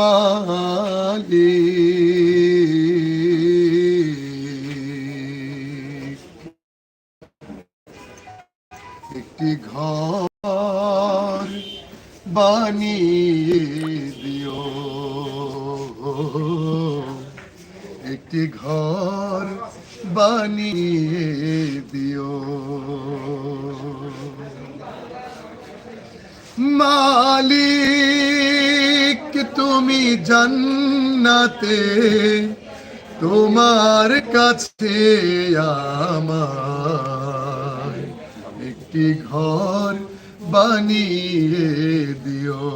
মালিক। একটি ঘর বানিয়ে দিও। একটি ঘর বানিয়ে দিও। মালিক তুমি জান্নাতে, তোমার কাছে আমার একটি ঘর বানিয়ে দিও।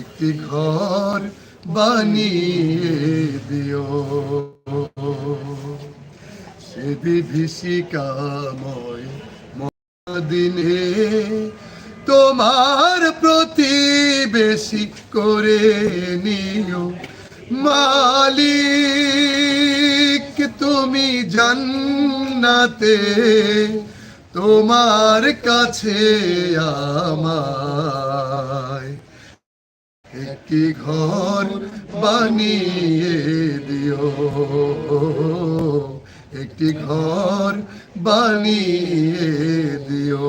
একটি ঘর বানিয়ে দিও। সে বিভীষিকাময় দিনে তোমার প্রতিবেশী করে নিও। মালিক, তুমি জান্নাতে, তোমার কাছে আমায় একটি ঘর বানিয়ে দিও। একটি ঘর বানিয়ে দিও।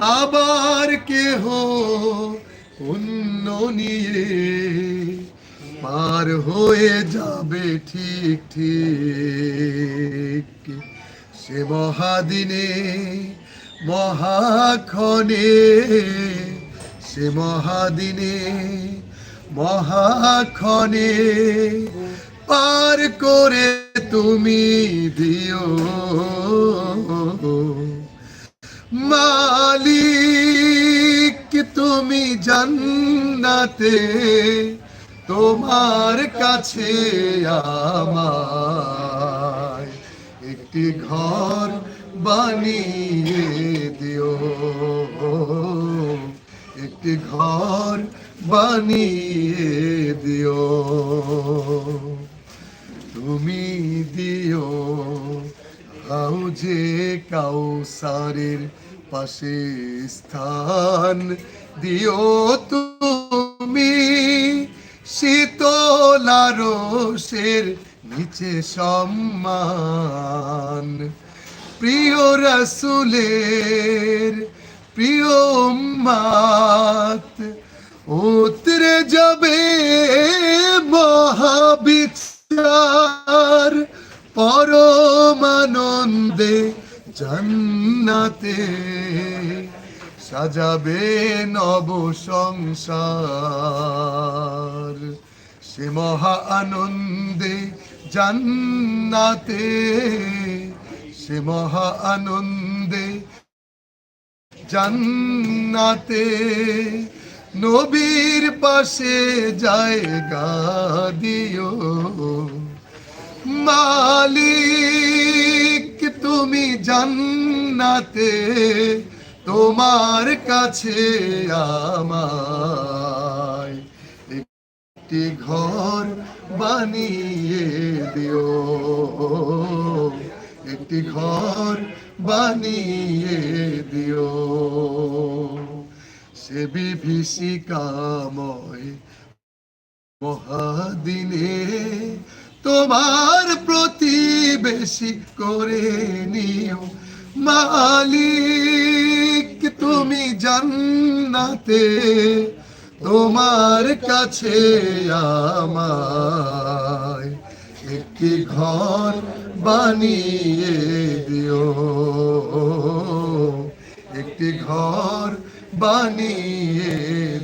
আবার কেহ অন্য নিয়ে পার হয়ে যাবে ঠিক ঠিক। সে মহাদিনে, মহাক্ষণে, সে মহাদিনে, মহাক্ষণে পার করে তুমি দিও। মালিক, তুমি জান্নাতে, তোমার কাছে আমায় একটি ঘর বানিয়ে দিও। একটি ঘর বানিয়ে দিও। তুমি দিও হাউজে কাউসারের পাশে স্থান দিও তুমি। শীতলারসের নিচে সম্মান। প্রিয় রসুলের প্রিয় উম্মাত, উতরে যাবে মহাবিচার পরমানন্দে জান্নাতে সাজাবে নব সংসার। সে মহা আনন্দে জান্নাতে, সে মহা আনন্দে জান্নাতে নবীর পাশে জায়গা দিও। মালিক তুমি জান্নাতে, তোমার কাছে আমায় একটি ঘর বানিয়ে দিও। একটি ঘর বানিয়ে দিও। সে বিভীষিকাময় মহাদিনে তোমার প্রতিবেশী করে নিও। মালিক, তুমি জান্নাতে, তোমার কাছে আমায় একটি ঘর বানিয়ে দিও। একটি ঘর বানিয়ে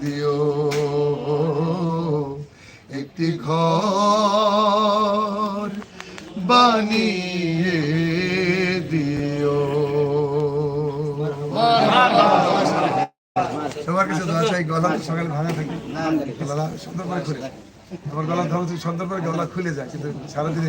দিও। একটি ঘর বানিয়ে দিও। সবার কাছে দোয়া চাই গলা সকালে ভাঙা থাকে। গলা সুন্দর করে খুলে। আমার গলা ধরো সুন্দর করে গলা খুলে যায় কিন্তু সারাদিন